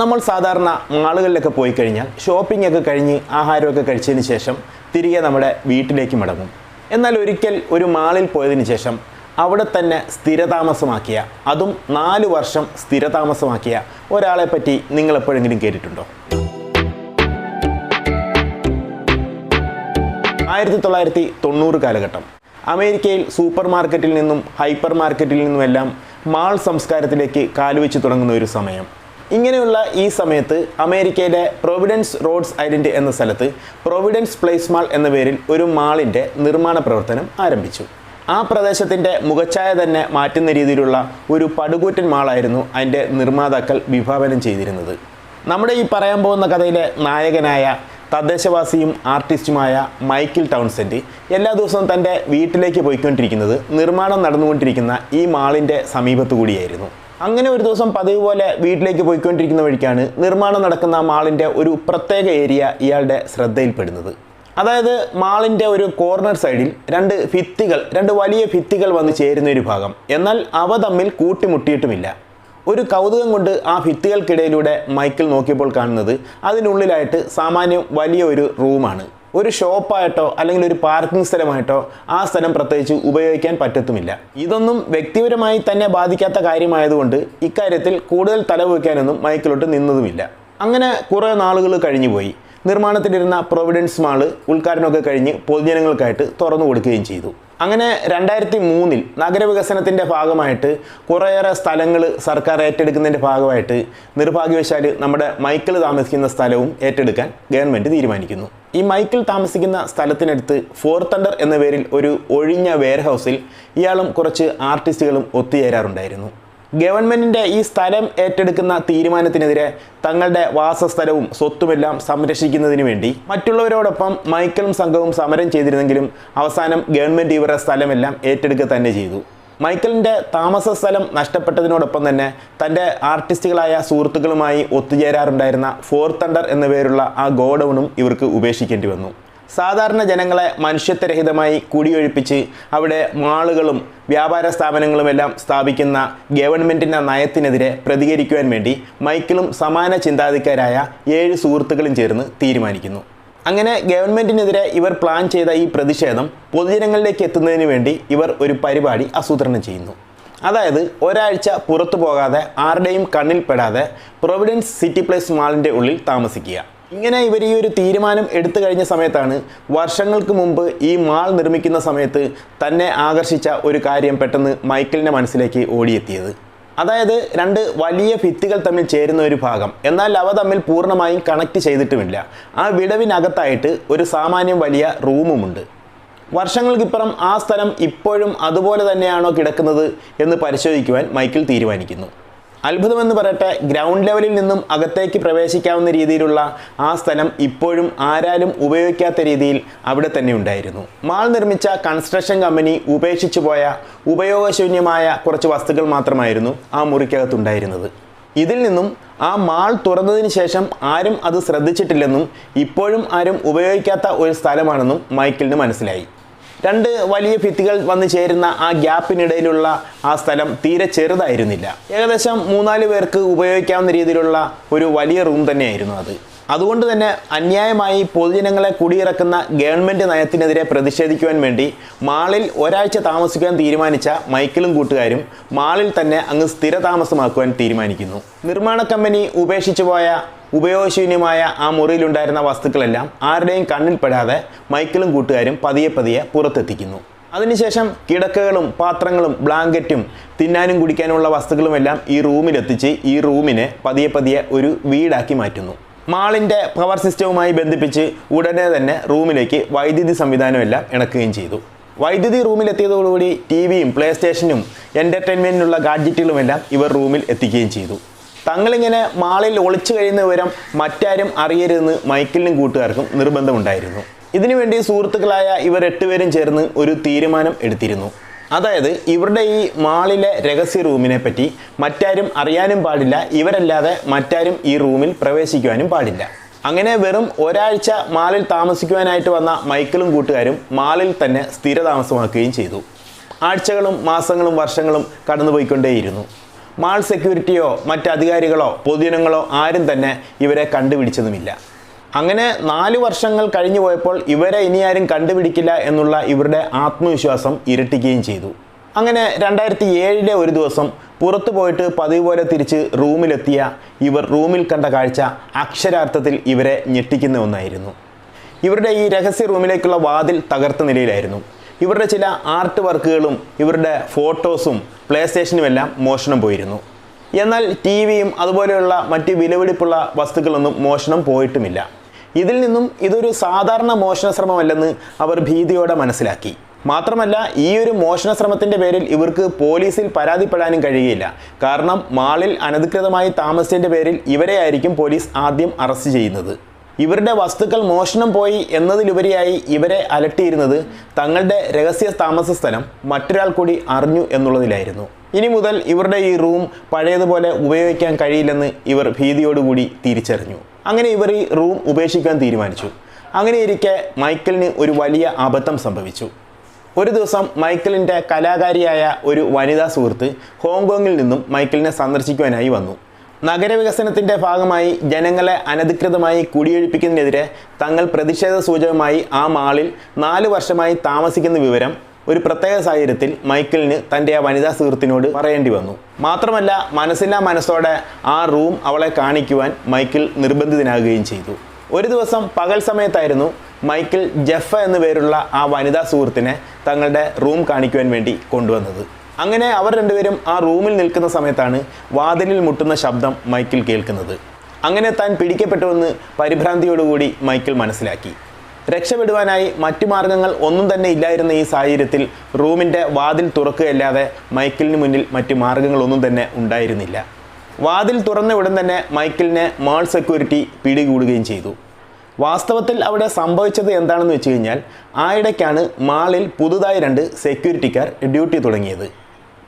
നമ്മൾ സാധാരണ മാളുകളിലൊക്കെ പോയി കഴിഞ്ഞാൽ ഷോപ്പിംഗ് ഒക്കെ കഴിഞ്ഞ് ആഹാരമൊക്കെ കഴിച്ചതിന് ശേഷം തിരികെ നമ്മുടെ വീട്ടിലേക്ക് മടങ്ങും. എന്നാൽ ഒരിക്കൽ ഒരു മാളിൽ പോയതിന് ശേഷം അവിടെ തന്നെ സ്ഥിരതാമസമാക്കിയ അതും നാല് വർഷം സ്ഥിരതാമസമാക്കിയ ഒരാളെ പറ്റി നിങ്ങൾ എപ്പോഴെങ്കിലും കേട്ടിട്ടുണ്ടോ? ആയിരത്തി തൊള്ളായിരത്തി തൊണ്ണൂറ് കാലഘട്ടം. അമേരിക്കയിൽ സൂപ്പർ മാർക്കറ്റിൽ നിന്നും ഹൈപ്പർ മാർക്കറ്റിൽ നിന്നുമെല്ലാം മാൾ സംസ്കാരത്തിലേക്ക് കാലുവെച്ച് തുടങ്ങുന്ന ഒരു സമയം. ഇങ്ങനെയുള്ള ഈ സമയത്ത് അമേരിക്കയിലെ പ്രൊവിഡൻസ് റോഡ്സ് ഐഡന്റി എന്ന സ്ഥലത്ത് പ്രൊവിഡൻസ് പ്ലേസ് മാൾ എന്ന പേരിൽ ഒരു മാളിന്റെ നിർമ്മാണ പ്രവർത്തനം ആരംഭിച്ചു. ആ പ്രദേശത്തിന്റെ മുഖച്ഛായ തന്നെ മാറ്റുന്ന രീതിയിലുള്ള ഒരു പടുകൂറ്റൻ മാളായിരുന്നു അതിന്റെ നിർമ്മാതാക്കൾ വിഭാവനം ചെയ്തിരുന്നത്. നമ്മുടെ ഈ പറയാൻ പോകുന്ന കഥയിലെ നായകനായ തദ്ദേശവാസിയും ആർട്ടിസ്റ്റുമായ മൈക്കിൾ ടൗൺസെന്റ് എല്ലാ ദിവസവും തന്റെ വീട്ടിലേക്ക് പോയിക്കൊണ്ടിരിക്കുന്നത് നിർമ്മാണം നടന്നുകൊണ്ടിരിക്കുന്ന ഈ മാളിന്റെ സമീപത്തു കൂടിയായിരുന്നു അങ്ങനെ ഒരു ദിവസം പതിവ് പോലെ വീട്ടിലേക്ക് പോയിക്കൊണ്ടിരിക്കുന്ന വഴിക്കാണ് നിർമ്മാണം നടക്കുന്ന മാളിന്റെ ഒരു പ്രത്യേക ഏരിയ ഇയാളുടെ ശ്രദ്ധയിൽപ്പെടുന്നത്. അതായത് മാളിന്റെ ഒരു കോർണർ സൈഡിൽ രണ്ട് ഭിത്തികൾ രണ്ട് വലിയ ഭിത്തികൾ വന്ന് ചേരുന്ന ഒരു ഭാഗം. എന്നാൽ അവ തമ്മിൽ കൂട്ടിമുട്ടിയിട്ടുമില്ല. ഒരു കൗതുകം കൊണ്ട് ആ ഭിത്തികൾക്കിടയിലൂടെ മൈക്കിൾ നോക്കിയപ്പോൾ കാണുന്നത് അതിനുള്ളിലായിട്ട് സാമാന്യം വലിയ ഒരു റൂമാണ്. ഒരു ഷോപ്പായിട്ടോ അല്ലെങ്കിൽ ഒരു പാർക്കിംഗ് സ്ഥലമായിട്ടോ ആ സ്ഥലം പ്രത്യേകിച്ച് ഉപയോഗിക്കാൻ പറ്റത്തുമില്ല. ഇതൊന്നും വ്യക്തിപരമായി തന്നെ ബാധിക്കാത്ത കാര്യമായതുകൊണ്ട് ഇക്കാര്യത്തിൽ കൂടുതൽ തലവെക്കാനൊന്നും മൈക്കിലോട്ട് നിന്നതുമില്ല. അങ്ങനെ കുറേ നാളുകൾ കഴിഞ്ഞുപോയി. നിർമ്മാണത്തിലിരുന്ന പ്രൊവിഡൻസ് മാൾ ഉദ്ഘാടനമൊക്കെ കഴിഞ്ഞ് പൊതുജനങ്ങൾക്കായിട്ട് തുറന്നു കൊടുക്കുകയും ചെയ്തു. അങ്ങനെ രണ്ടായിരത്തി മൂന്നിൽ നഗരവികസനത്തിന്റെ ഭാഗമായിട്ട് കുറേയേറെ സ്ഥലങ്ങൾ സർക്കാർ ഏറ്റെടുക്കുന്നതിന്റെ ഭാഗമായിട്ട് നിർഭാഗ്യവശാൽ നമ്മുടെ മൈക്കിൾ താമസിക്കുന്ന സ്ഥലവും ഏറ്റെടുക്കാൻ ഗവൺമെന്റ് തീരുമാനിക്കുന്നു. ഈ മൈക്കിൾ താമസിക്കുന്ന സ്ഥലത്തിനടുത്ത് ഫോർ തണ്ടർ എന്ന പേരിൽ ഒരു ഒഴിഞ്ഞ വെയർഹൗസിൽ ഇയാളും കുറച്ച് ആർട്ടിസ്റ്റുകളും ഒത്തുചേരാറുണ്ടായിരുന്നു. ഗവൺമെന്റിന്റെ ഈ സ്ഥലം ഏറ്റെടുക്കുന്ന തീരുമാനത്തിനെതിരെ തങ്ങളുടെ വാസസ്ഥലവും സ്വത്തുമെല്ലാം സംരക്ഷിക്കുന്നതിന് വേണ്ടി മറ്റുള്ളവരോടൊപ്പം മൈക്കിളും സംഘവും സമരം ചെയ്തിരുന്നെങ്കിലും അവസാനം ഗവൺമെന്റ് ഇവരുടെ സ്ഥലമെല്ലാം ഏറ്റെടുക്കുക തന്നെ ചെയ്തു. മൈക്കിളിന്റെ താമസ സ്ഥലം നഷ്ടപ്പെട്ടതിനോടൊപ്പം തന്നെ തന്റെ ആർട്ടിസ്റ്റുകളായ സുഹൃത്തുക്കളുമായി ഒത്തുചേരാറുണ്ടായിരുന്ന ഫോർ തണ്ടർ എന്ന പേരുള്ള ആ ഗോഡൗണും ഇവർക്ക് ഉപേക്ഷിക്കേണ്ടി വന്നു. സാധാരണ ജനങ്ങളെ മനുഷ്യത്വരഹിതമായി കുടിയൊഴിപ്പിച്ച് അവിടെ മാളുകളും വ്യാപാര സ്ഥാപനങ്ങളുമെല്ലാം സ്ഥാപിക്കുന്ന ഗവൺമെന്റിന്റെ നയത്തിനെതിരെ പ്രതികരിക്കുവാൻ വേണ്ടി മൈക്കിളും സമാന ചിന്താധിക്കാരായ ഏഴ് സുഹൃത്തുക്കളും ചേർന്ന് തീരുമാനിക്കുന്നു. അങ്ങനെ ഗവൺമെന്റിനെതിരെ ഇവർ പ്ലാൻ ചെയ്ത ഈ പ്രതിഷേധം പൊതുജനങ്ങളിലേക്ക് എത്തുന്നതിന് വേണ്ടി ഇവർ ഒരു പരിപാടി ആസൂത്രണം ചെയ്യുന്നു. അതായത് ഒരാഴ്ച പുറത്തു പോകാതെ ആരുടെയും കണ്ണിൽപ്പെടാതെ പ്രൊവിഡൻസ് സിറ്റി പ്ലേസ് മാളിന്റെ ഉള്ളിൽ താമസിക്കുക. ഇങ്ങനെ ഇവർ ഈ ഒരു തീരുമാനം എടുത്തു കഴിഞ്ഞ സമയത്താണ് വർഷങ്ങൾക്ക് മുമ്പ് ഈ മാൾ നിർമ്മിക്കുന്ന സമയത്ത് തന്നെ ആകർഷിച്ച ഒരു കാര്യം പെട്ടെന്ന് മൈക്കിളിന്റെ മനസ്സിലേക്ക് ഓടിയെത്തിയത്. അതായത് രണ്ട് വലിയ ഭിത്തികൾ തമ്മിൽ ചേരുന്ന ഒരു ഭാഗം. എന്നാൽ അവ തമ്മിൽ പൂർണമായും കണക്ട് ചെയ്തിട്ടുമില്ല. ആ വിടവിനകത്തായിട്ട് ഒരു സാമാന്യം വലിയ റൂമുമുണ്ട്. വർഷങ്ങൾക്കിപ്പുറം ആ സ്ഥലം ഇപ്പോഴും അതുപോലെ തന്നെയാണോ കിടക്കുന്നത് എന്ന് പരിശോധിക്കുവാൻ മൈക്കിൾ തീരുമാനിക്കുന്നു. അത്ഭുതമെന്ന് പറയട്ടെ ഗ്രൗണ്ട് ലെവലിൽ നിന്നും അകത്തേക്ക് പ്രവേശിക്കാവുന്ന രീതിയിലുള്ള ആ സ്ഥലം ഇപ്പോഴും ആരാലും ഉപയോഗിക്കാത്ത രീതിയിൽ അവിടെ തന്നെ ഉണ്ടായിരുന്നു. മാൾ നിർമ്മിച്ച കൺസ്ട്രക്ഷൻ കമ്പനി ഉപേക്ഷിച്ചു പോയ ഉപയോഗശൂന്യമായ കുറച്ച് വസ്തുക്കൾ മാത്രമായിരുന്നു ആ മുറിക്കകത്തുണ്ടായിരുന്നത്. ഇതിൽ നിന്നും ആ മാൾ തുറന്നതിന് ശേഷം ആരും അത് ശ്രദ്ധിച്ചിട്ടില്ലെന്നും ഇപ്പോഴും ആരും ഉപയോഗിക്കാത്ത ഒരു സ്ഥലമാണെന്നും മൈക്കിളിന് മനസ്സിലായി. രണ്ട് വലിയ ഭിത്തികൾ വന്നു ചേരുന്ന ആ ഗ്യാപ്പിനിടയിലുള്ള ആ സ്ഥലം തീരെ ചെറുതായിരുന്നില്ല. ഏകദേശം മൂന്നാൽ പേർക്ക് ഉപയോഗിക്കാവുന്ന രീതിയിലുള്ള ഒരു വലിയ റൂം തന്നെയായിരുന്നു അത്. അതുകൊണ്ട് തന്നെ അന്യായമായി പൊതുജനങ്ങളെ കുടിയിറക്കുന്ന ഗവൺമെന്റ് നയത്തിനെതിരെ പ്രതിഷേധിക്കുവാൻ വേണ്ടി മാളിൽ ഒരാഴ്ച താമസിക്കാൻ തീരുമാനിച്ച മൈക്കിളും കൂട്ടുകാരും മാളിൽ തന്നെ അങ്ങ് സ്ഥിരതാമസമാക്കുവാൻ തീരുമാനിക്കുന്നു. നിർമ്മാണ കമ്പനി ഉപേക്ഷിച്ചു പോയ ഉപയോഗശൂന്യമായ ആ മുറിയിലുണ്ടായിരുന്ന വസ്തുക്കളെല്ലാം ആരുടെയും കണ്ണിൽപ്പെടാതെ മൈക്കിളും കൂട്ടുകാരും പതിയെ പതിയെ പുറത്തെത്തിക്കുന്നു. അതിനുശേഷം കിടക്കകളും പാത്രങ്ങളും ബ്ലാങ്കറ്റും തിന്നാനും കുടിക്കാനുമുള്ള വസ്തുക്കളുമെല്ലാം ഈ റൂമിലെത്തിച്ച് ഈ റൂമിനെ പതിയെ പതിയെ ഒരു വീടാക്കി മാറ്റുന്നു. മാളിന്റെ പവർ സിസ്റ്റവുമായി ബന്ധിപ്പിച്ച് ഉടനെ തന്നെ റൂമിലേക്ക് വൈദ്യുതി സംവിധാനമെല്ലാം ഇണക്കുകയും ചെയ്തു. വൈദ്യുതി റൂമിലെത്തിയതോടുകൂടി ടി വിയും പ്ലേ സ്റ്റേഷനും എന്റർടൈൻമെന്റിനുള്ള ഗാഡ്ജറ്റുകളുമെല്ലാം ഇവർ റൂമിൽ എത്തിക്കുകയും ചെയ്തു. തങ്ങളിങ്ങനെ മാളിൽ ഒളിച്ചു കഴിയുന്ന വിവരം മറ്റാരും അറിയരുതെന്ന് മൈക്കിളിനും കൂട്ടുകാർക്കും നിർബന്ധമുണ്ടായിരുന്നു. ഇതിനുവേണ്ടി സുഹൃത്തുക്കളായ ഇവർ എട്ടുപേരും ചേർന്ന് ഒരു തീരുമാനം എടുത്തിരുന്നു. അതായത് ഇവരുടെ ഈ മാളിലെ രഹസ്യ റൂമിനെ പറ്റി മറ്റാരും അറിയാനും പാടില്ല ഇവരല്ലാതെ മറ്റാരും ഈ റൂമിൽ പ്രവേശിക്കുവാനും പാടില്ല. അങ്ങനെ വെറും ഒരാഴ്ച മാളിൽ താമസിക്കുവാനായിട്ട് വന്ന മൈക്കിളും കൂട്ടുകാരും മാളിൽ തന്നെ സ്ഥിരതാമസമാക്കുകയും ചെയ്തു. ആഴ്ചകളും മാസങ്ങളും വർഷങ്ങളും കടന്നുപോയിക്കൊണ്ടേയിരുന്നു. മാൾ സെക്യൂരിറ്റിയോ മറ്റ് അധികാരികളോ പൊതുജനങ്ങളോ ആരും തന്നെ ഇവരെ കണ്ടുപിടിച്ചതുമില്ല. അങ്ങനെ നാല് വർഷങ്ങൾ കഴിഞ്ഞു പോയപ്പോൾ ഇവരെ ഇനി ആരും കണ്ടുപിടിക്കില്ല എന്നുള്ള ഇവരുടെ ആത്മവിശ്വാസം ഇരട്ടിക്കുകയും ചെയ്തു. അങ്ങനെ രണ്ടായിരത്തി ഏഴിലെ ഒരു ദിവസം പുറത്തു പോയിട്ട് പതിവ് പോലെ തിരിച്ച് റൂമിലെത്തിയ ഇവർ റൂമിൽ കണ്ട കാഴ്ച അക്ഷരാർത്ഥത്തിൽ ഇവരെ ഞെട്ടിക്കുന്ന ഒന്നായിരുന്നു. ഇവരുടെ ഈ രഹസ്യ റൂമിലേക്കുള്ള വാതിൽ തകർത്ത നിലയിലായിരുന്നു. ഇവരുടെ ചില ആർട്ട് വർക്കുകളും ഇവരുടെ ഫോട്ടോസും പ്ലേ സ്റ്റേഷനുമെല്ലാം മോഷണം പോയിരുന്നു. എന്നാൽ ടി വിയും അതുപോലെയുള്ള മറ്റ് വിലപിടിപ്പുള്ള വസ്തുക്കളൊന്നും മോഷണം പോയിട്ടുമില്ല. ഇതിൽ നിന്നും ഇതൊരു സാധാരണ മോഷണ ശ്രമമല്ലെന്ന് അവർ ഭീതിയോടെ മനസ്സിലാക്കി. മാത്രമല്ല ഈ ഒരു മോഷണ ശ്രമത്തിന്റെ പേരിൽ ഇവർക്ക് പോലീസിൽ പരാതിപ്പെടാനും കഴിയുകയില്ല. കാരണം മാളിൽ അനധികൃതമായി താമസിച്ചതിന്റെ പേരിൽ ഇവരെയായിരിക്കും പോലീസ് ആദ്യം അറസ്റ്റ് ചെയ്യുന്നത്. ഇവരുടെ വസ്തുക്കൾ മോഷണം പോയി എന്നതിലുപരിയായി ഇവരെ അലട്ടിയിരുന്നത് തങ്ങളുടെ രഹസ്യ താമസ സ്ഥലം മറ്റൊരാൾ കൂടി അറിഞ്ഞു എന്നുള്ളതിലായിരുന്നു. ഇനി മുതൽ ഇവരുടെ ഈ റൂം പഴയതുപോലെ ഉപയോഗിക്കാൻ കഴിയില്ലെന്ന് ഇവർ ഭീതിയോടുകൂടി തിരിച്ചറിഞ്ഞു. അങ്ങനെ ഇവർ ഈ റൂം ഉപേക്ഷിക്കാൻ തീരുമാനിച്ചു. അങ്ങനെ ഇരിക്കെ മൈക്കിളിന് ഒരു വലിയ അബദ്ധം സംഭവിച്ചു. ഒരു ദിവസം മൈക്കിളിന്റെ കലാകാരിയായ ഒരു വനിതാ സുഹൃത്ത് ഹോങ്കോങ്ങിൽ നിന്നും മൈക്കിളിനെ സന്ദർശിക്കുവാനായി വന്നു. നഗരവികസനത്തിന്റെ ഭാഗമായി ജനങ്ങളെ അനധികൃതമായി കുടിയൊഴിപ്പിക്കുന്നതിനെതിരെ തങ്ങൾ പ്രതിഷേധ സൂചകമായി ആ മാളിൽ നാല് വർഷമായി താമസിക്കുന്ന വിവരം ഒരു പ്രത്യേക സാഹചര്യത്തിൽ മൈക്കിളിന് തന്റെ ആ വനിതാ സുഹൃത്തിനോട് പറയേണ്ടി വന്നു. മാത്രമല്ല മനസ്സില്ലാ മനസ്സോടെ ആ റൂം അവളെ കാണിക്കുവാൻ മൈക്കിൾ നിർബന്ധിതനാകുകയും ചെയ്തു. ഒരു ദിവസം പകൽ സമയത്തായിരുന്നു മൈക്കിൾ ജെഫ എന്നു പേരുള്ള ആ വനിതാ സുഹൃത്തിനെ തങ്ങളുടെ റൂം കാണിക്കുവാൻ വേണ്ടി കൊണ്ടുവന്നത്. അങ്ങനെ അവർ രണ്ടുപേരും ആ റൂമിൽ നിൽക്കുന്ന സമയത്താണ് വാതിലിൽ മുട്ടുന്ന ശബ്ദം മൈക്കിൾ കേൾക്കുന്നത്. അങ്ങനെ താൻ പിടിക്കപ്പെട്ടുവെന്ന് പരിഭ്രാന്തിയോടുകൂടി മൈക്കിൾ മനസ്സിലാക്കി. രക്ഷപ്പെടുവാനായി മറ്റു മാർഗങ്ങൾ ഒന്നും തന്നെ ഇല്ലായിരുന്ന ഈ സാഹചര്യത്തിൽ റൂമിന്റെ വാതിൽ തുറക്കുകയല്ലാതെ മൈക്കിളിന് മുന്നിൽ മറ്റു മാർഗങ്ങളൊന്നും തന്നെ ഉണ്ടായിരുന്നില്ല. വാതിൽ തുറന്ന ഉടൻ തന്നെ മൈക്കിളിനെ മാൾ സെക്യൂരിറ്റി പിടികൂടുകയും ചെയ്തു. വാസ്തവത്തിൽ അവിടെ സംഭവിച്ചത് എന്താണെന്ന് വെച്ച് കഴിഞ്ഞാൽ ആയിടയ്ക്കാണ് മാളിൽ പുതുതായി രണ്ട് സെക്യൂരിറ്റിക്കാർ ഡ്യൂട്ടി തുടങ്ങിയത്.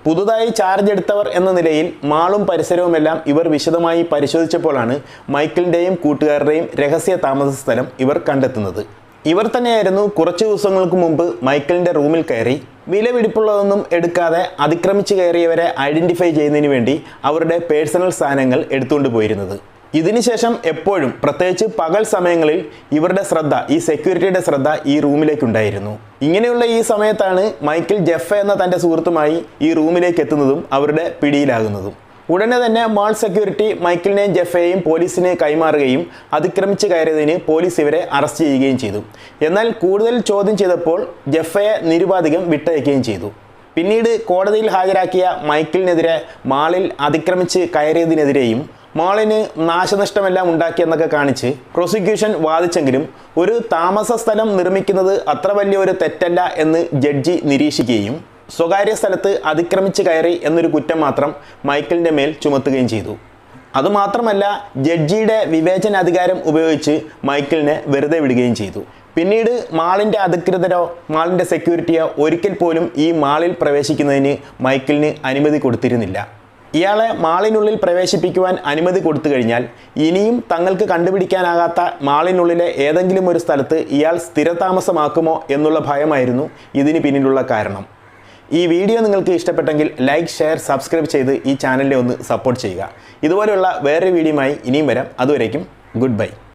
പുതുതായി ചാർജ് എടുത്തവർ എന്ന നിലയിൽ മാളും പരിസരവുമെല്ലാം ഇവർ വിശദമായി പരിശോധിച്ചപ്പോഴാണ് മൈക്കിളിന്റെയും കൂട്ടുകാരുടെയും രഹസ്യ താമസ സ്ഥലം ഇവർ കണ്ടെത്തുന്നത്. ഇവർ തന്നെയായിരുന്നു കുറച്ച് ദിവസങ്ങൾക്ക് മുമ്പ് മൈക്കിളിന്റെ റൂമിൽ കയറി വിലപിടിപ്പുള്ളതൊന്നും എടുക്കാതെ അതിക്രമിച്ച് കയറിയവരെ ഐഡന്റിഫൈ ചെയ്യുന്നതിന് വേണ്ടി അവരുടെ പേഴ്സണൽ സാധനങ്ങൾ എടുത്തുകൊണ്ട് പോയിരുന്നത്. ഇതിനുശേഷം എപ്പോഴും പ്രത്യേകിച്ച് പകൽ സമയങ്ങളിൽ ഇവരുടെ ശ്രദ്ധ ഈ സെക്യൂരിറ്റിയുടെ ശ്രദ്ധ ഈ റൂമിലേക്കുണ്ടായിരുന്നു ഇങ്ങനെയുള്ള ഈ സമയത്താണ് മൈക്കിൾ ജെഫ എന്ന തന്റെ സുഹൃത്തുമായി ഈ റൂമിലേക്ക് എത്തുന്നതും അവരുടെ പിടിയിലാകുന്നതും. ഉടനെ തന്നെ മാൾ സെക്യൂരിറ്റി മൈക്കിളിനെയും ജെഫയെയും പോലീസിനെ കൈമാറുകയും അതിക്രമിച്ച് കയറിയതിന് പോലീസ് ഇവരെ അറസ്റ്റ് ചെയ്യുകയും ചെയ്തു. എന്നാൽ കൂടുതൽ ചോദ്യം ചെയ്തപ്പോൾ ജെഫയെ നിരുപാധികം വിട്ടയക്കുകയും ചെയ്തു. പിന്നീട് കോടതിയിൽ ഹാജരാക്കിയ മൈക്കിളിനെതിരെ മാളിൽ അതിക്രമിച്ച് കയറിയതിനെതിരെയും മാളിന് നാശനഷ്ടമെല്ലാം ഉണ്ടാക്കിയെന്നൊക്കെ കാണിച്ച് പ്രോസിക്യൂഷൻ വാദിച്ചെങ്കിലും ഒരു താമസ സ്ഥലം നിർമ്മിക്കുന്നത് അത്ര വലിയൊരു തെറ്റല്ല എന്ന് ജഡ്ജി നിരീക്ഷിക്കുകയും സ്വകാര്യ സ്ഥലത്ത് അതിക്രമിച്ച് കയറി എന്നൊരു കുറ്റം മാത്രം മൈക്കിളിന്റെ മേൽ ചുമത്തുകയും ചെയ്തു. അതുമാത്രമല്ല ജഡ്ജിയുടെ വിവേചനാധികാരം ഉപയോഗിച്ച് മൈക്കിളിനെ വെറുതെ വിടുകയും ചെയ്തു. പിന്നീട് മാളിന്റെ അധികൃതരോ മാളിന്റെ സെക്യൂരിറ്റിയോ ഒരിക്കൽ പോലും ഈ മാളിൽ പ്രവേശിക്കുന്നതിന് മൈക്കിളിന് അനുമതി കൊടുത്തിരുന്നില്ല. ഇയാളെ മാളിനുള്ളിൽ പ്രവേശിപ്പിക്കുവാൻ അനുമതി കൊടുത്തു കഴിഞ്ഞാൽ ഇനിയും തങ്ങൾക്ക് കണ്ടുപിടിക്കാനാകാത്ത മാളിനുള്ളിലെ ഏതെങ്കിലും ഒരു സ്ഥലത്ത് ഇയാൾ സ്ഥിരതാമസമാക്കുമോ എന്നുള്ള ഭയമായിരുന്നു ഇതിന് പിന്നിലുള്ള കാരണം. ഈ വീഡിയോ നിങ്ങൾക്ക് ഇഷ്ടപ്പെട്ടെങ്കിൽ ലൈക്ക് ഷെയർ സബ്സ്ക്രൈബ് ചെയ്ത് ഈ ചാനലിനെ ഒന്ന് സപ്പോർട്ട് ചെയ്യുക. ഇതുപോലെയുള്ള വേറൊരു വീഡിയോയുമായി ഇനിയും വരാം. അതുവരേക്കും ഗുഡ് ബൈ.